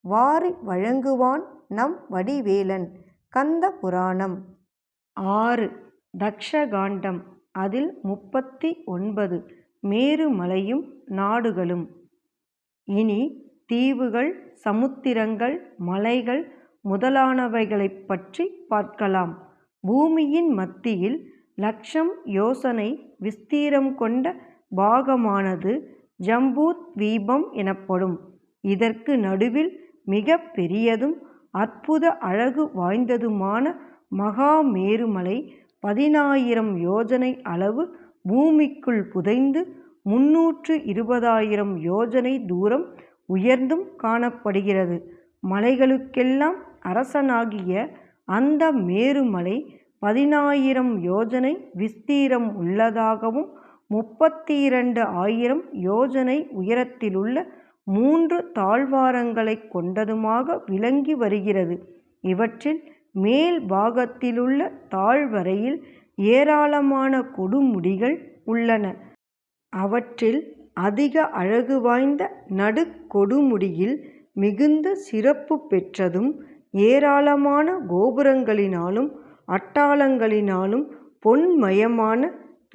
வாரி வழங்குவான் நம் வடிவேலன். கந்த புராணம். ஆறு. தக்ஷகாண்டம். அதில் முப்பத்தி ஒன்பது மேருமலையும் நாடுகளும். இனி தீவுகள் சமுத்திரங்கள் மலைகள் முதலானவைகளைப் பற்றி பார்க்கலாம். பூமியின் மத்தியில் லட்சம் யோசனை விஸ்தீரம் கொண்ட பாகமானது ஜம்பூத் தீபம் எனப்படும். இதற்கு நடுவில் மிக பெரியதும் அற்புத அழகு வாய்ந்ததுமான மகாமேருமலை பதினாயிரம் யோஜனை அளவு பூமிக்குள் புதைந்து முன்னூற்று இருபதாயிரம் யோஜனை தூரம் உயர்ந்தும் காணப்படுகிறது. மலைகளுக்கெல்லாம் அரசனாகிய அந்த மேருமலை பதினாயிரம் யோஜனை விஸ்தீரம் உள்ளதாகவும் முப்பத்தி இரண்டு ஆயிரம் யோஜனை உயரத்திலுள்ள மூன்று தாழ்வாரங்களைக் கொண்டதுமாக விளங்கி வருகிறது. இவற்றில் மேல் பாகத்திலுள்ள தாழ்வரையில் ஏராளமான கொடுமுடிகள் உள்ளன. அவற்றில் அதிக அழகு வாய்ந்த நடுக்கொடுமுடியில் மிகுந்த சிறப்பு பெற்றதும் ஏராளமான கோபுரங்களினாலும் அட்டாளங்களினாலும் பொன்மயமான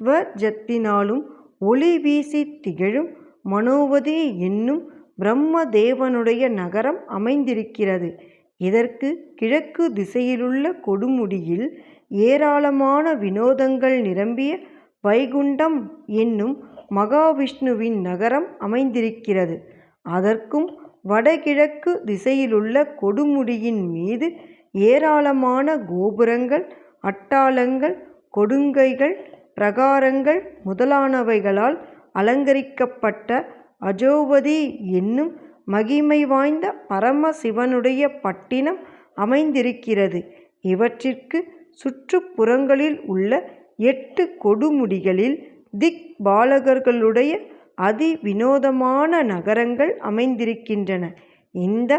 துவஜத்தினாலும் ஒளி வீசி திகழும் மனோவதி என்னும் பிரம்மதேவனுடைய நகரம் அமைந்திருக்கிறது. இதற்கு கிழக்கு திசையிலுள்ள கொடுமுடியில் ஏராளமான வினோதங்கள் நிரம்பிய வைகுண்டம் என்னும் மகாவிஷ்ணுவின் நகரம் அமைந்திருக்கிறது. அதற்கும் வடகிழக்கு திசையிலுள்ள கொடுமுடியின் மீது ஏராளமான கோபுரங்கள் அட்டாளங்கள் கொடுங்கைகள் பிரகாரங்கள் முதலானவைகளால் அலங்கரிக்கப்பட்ட அஜோபதி என்னும் மகிமை வாய்ந்த பரம சிவனுடைய பட்டினம் அமைந்திருக்கிறது. இவற்றிற்கு சுற்றுப்புறங்களில் உள்ள எட்டு கொடுமுடிகளில் திக் பாலகர்களுடைய அதி வினோதமான நகரங்கள் அமைந்திருக்கின்றன. இந்த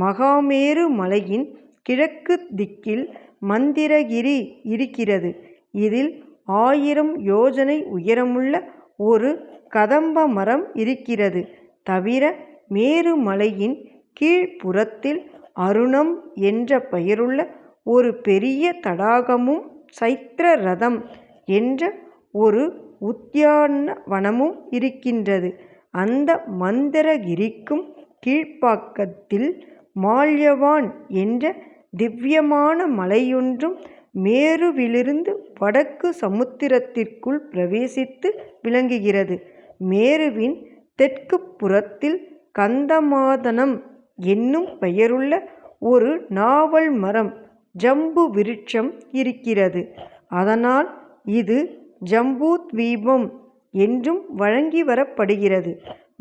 மகாமேரு மலையின் கிழக்கு திக்கில் மந்திரகிரி இருக்கிறது. இதில் ஆயிரம் யோஜனை உயரமுள்ள ஒரு கதம்ப மரம் இருக்கிறது. தவிர மேருமலையின் கீழ்ப்புறத்தில் அருணம் என்ற பெயருள்ள ஒரு பெரிய தடாகமும் சைத்ரரதம் என்ற ஒரு உத்யானவனமும் இருக்கின்றது. அந்த மந்திரகிரிக்கும் கீழ்ப்பாக்கத்தில் மால்யவான் என்ற திவ்யமான மலையொன்றும் மேருவிலிருந்து வடக்கு சமுத்திரத்திற்குள் பிரவேசித்து விளங்குகிறது. மேருவின் தெற்கு புறத்தில் கந்தமாதனம் என்னும் பெயருள்ள ஒரு நாவல் மரம் ஜம்பு விருட்சம் இருக்கிறது. அதனால் இது ஜம்பூத்வீபம் என்றும் வழங்கி வரப்படுகிறது.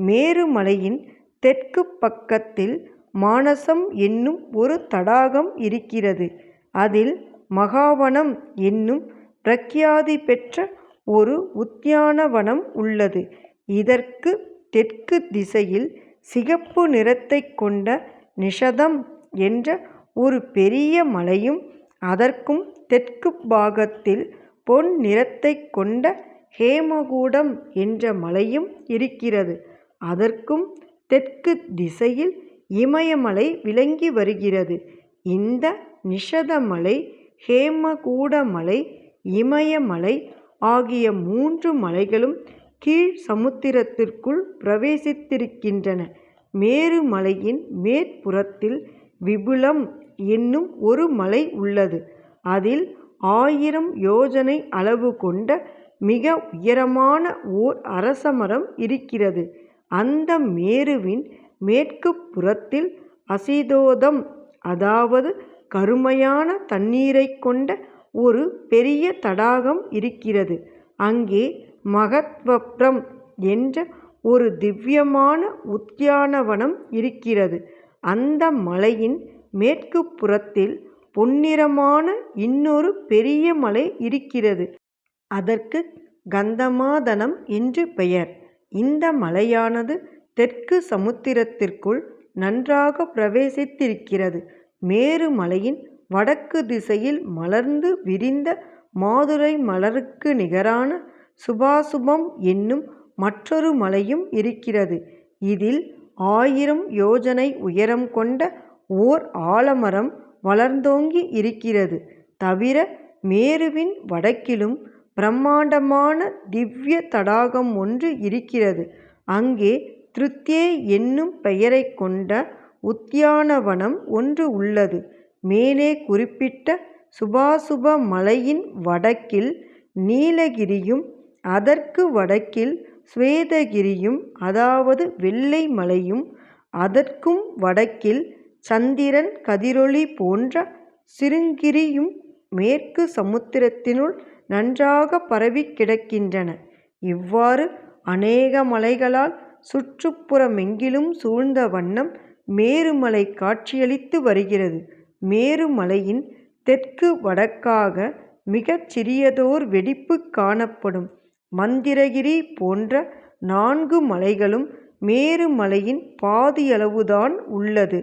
மேருமலையின் தெற்கு பக்கத்தில் மானசம் என்னும் ஒரு தடாகம் இருக்கிறது. அதில் மகாவனம் என்னும் பிரக்யாதி பெற்ற ஒரு உத்தியானவனம் உள்ளது. இதற்கு தெற்கு திசையில் சிகப்பு நிறத்தைக் கொண்ட நிஷதம் என்ற ஒரு பெரிய மலையும் அதற்கும் தெற்கு பாகத்தில் பொன் நிறத்தை கொண்ட ஹேமகூடம் என்ற மலையும் இருக்கிறது. அதற்கும் தெற்கு திசையில் இமயமலை விளங்கி வருகிறது. இந்த நிஷதமலை ஹேமகூடமலை இமயமலை ஆகிய மூன்று மலைகளும் கீழ் சமுத்திரத்திற்குள் பிரவேசித்திருக்கின்றன. மேருமலையின் மேற்புறத்தில் விபுலம் என்னும் ஒரு மலை உள்ளது. அதில் ஆயிரம் யோஜனை அளவு கொண்ட மிக உயரமான ஓர் அரசமரம் இருக்கிறது. அந்த மேருவின் மேற்கு புறத்தில் அசிதோதம் அதாவது கருமையான தண்ணீரைக் கொண்ட ஒரு பெரிய தடாகம் இருக்கிறது அங்கே மகத்வப்ரம் என்ற ஒரு திவ்யமான உத்யானவனம் இருக்கிறது அந்த மலையின் மேற்கு புறத்தில் பொன்னிறமான இன்னொரு பெரிய மலை இருக்கிறது. அதற்கு கந்தமாதனம் என்று பெயர். இந்த மலையானது தெற்கு சமுத்திரத்திற்குள் நன்றாக பிரவேசித்திருக்கிறது. மேரு மலையின் வடக்கு திசையில் மலர்ந்து விரிந்த மாதுரை மலருக்கு நிகரான சுபாசுபம் என்னும் மற்றொரு மலையும் இருக்கிறது. இதில் ஆயிரம் யோஜனை உயரம் கொண்ட ஓர் ஆலமரம் வளர்ந்தோங்கி இருக்கிறது. தவிர மேருவின் வடக்கிலும் பிரம்மாண்டமான திவ்ய தடாகம் ஒன்று இருக்கிறது. அங்கே திருத்தே என்னும் பெயரைக் கொண்ட உத்யானவனம் ஒன்று உள்ளது. மேலே குறிப்பிட்ட சுபாசுப மலையின் வடக்கில் நீலகிரியும் அதற்கு வடக்கில் சுவேதகிரியும் அதாவது வெள்ளை மலையும் அதற்கும் வடக்கில் சந்திரன் கதிரொளி போன்ற சிருங்கிரியும் மேற்கு சமுத்திரத்தினுள் நன்றாகப் பரவிக் கிடக்கின்றன. இவ்வாறு அநேக மலைகளால் சுற்றுப்புறமெங்கிலும் சூழ்ந்த வண்ணம் மேருமலை காட்சியளித்து வருகிறது. மேருமலையின் தெற்கு வடக்காக மிகச் சிறியதோர் வெடிப்பு காணப்படும். மந்திரகிரி போன்ற நான்கு மலைகளும் மேருமலையின் பாதியளவுதான் உள்ளது.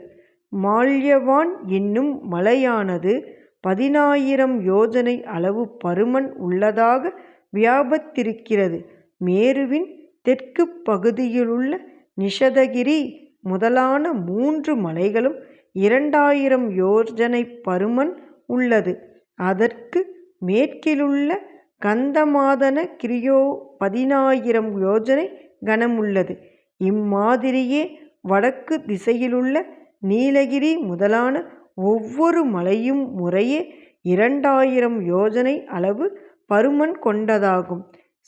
மால்யவான் என்னும் மலையானது பதினாயிரம் யோஜனை அளவு பருமன் உள்ளதாக வியாபித்திருக்கிறது. மேருவின் தெற்கு பகுதியிலுள்ள நிஷதகிரி முதலான மூன்று மலைகளும் இரண்டாயிரம் யோஜனை பருமன் உள்ளது. அதற்கு மேற்கிலுள்ள கந்தமாதன கிரியோ பதினாயிரம் யோஜனை கனமுள்ளது. இம்மாதிரியே வடக்கு திசையிலுள்ள நீலகிரி முதலான ஒவ்வொரு மலையும் முறையே இரண்டாயிரம் யோஜனை அளவு பருமன் கொண்டதாகும்.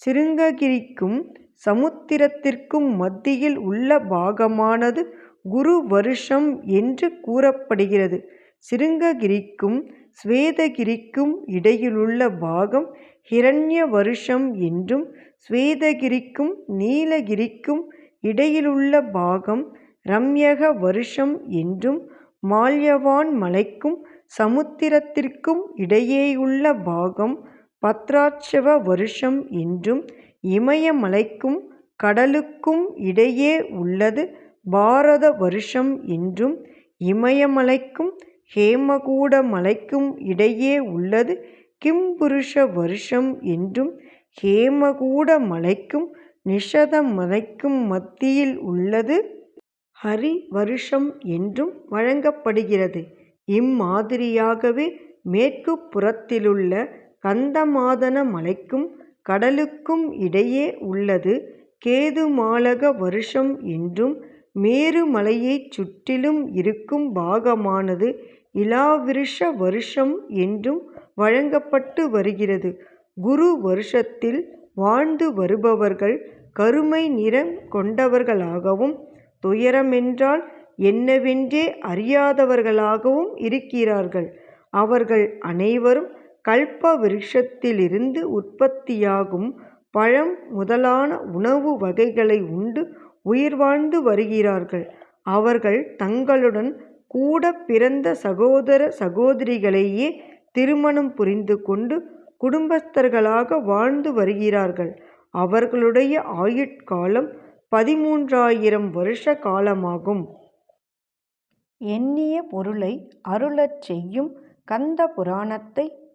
சிருங்ககிரிக்கும் சமுத்திரத்திற்கும் மத்தியில் உள்ள பாகமானது குரு வருஷம் என்று கூறப்படுகிறது. சிருங்ககிரிக்கும் ஸ்வேதகிரிக்கும் இடையிலுள்ள பாகம் ஹிரண்ய வருஷம் என்றும் ஸ்வேதகிரிக்கும் நீலகிரிக்கும் இடையிலுள்ள பாகம் ரம்யக வருஷம் என்றும் மால்யவான் மலைக்கும் சமுத்திரத்திற்கும் இடையேயுள்ள பாகம் பத்ராட்சவ வருஷம் என்றும் இமயமலைக்கும் கடலுக்கும் இடையே உள்ளது பாரத வருஷம் என்றும் இமயமலைக்கும் ஹேமகூட மலைக்கும் இடையே உள்ளது கிம்புருஷ வருஷம் என்றும் ஹேமகூட மலைக்கும் நிஷத மலைக்கும் மத்தியில் உள்ளது ஹரி வருஷம் என்றும் வழங்கப்படுகிறது. இம்மாதிரியாகவே மேற்கு புறத்திலுள்ள கந்தமாதன மலைக்கும் கடலுக்கும் இடையே உள்ளது கேதுமாலக வருஷம் என்றும் மேரு மலையைச் சுற்றிலும் இருக்கும் பாகமானது இலாவிருஷ வருஷம் என்றும் வழங்கப்பட்டு வருகிறது. குரு வருஷத்தில் வாழ்ந்து வருபவர்கள் கருமை நிறம் கொண்டவர்களாகவும் துயரமென்றால் என்னவென்றே அறியாதவர்களாகவும் இருக்கிறார்கள். அவர்கள் அனைவரும் கல்ப விருக்ஷத்திலிருந்து உற்பத்தியாகும் பழம் முதலான உணவு வகைகளை உண்டு உயிர் வாழ்ந்து வருகிறார்கள். அவர்கள் தங்களுடன் கூட பிறந்த சகோதர சகோதரிகளையே திருமணம் புரிந்து கொண்டு குடும்பஸ்தர்களாக வாழ்ந்து வருகிறார்கள். அவர்களுடைய ஆயுட்காலம் பதிமூன்றாயிரம் வருஷ காலமாகும். எண்ணிய பொருளை அருளச் செய்யும் கந்த புராணத்தை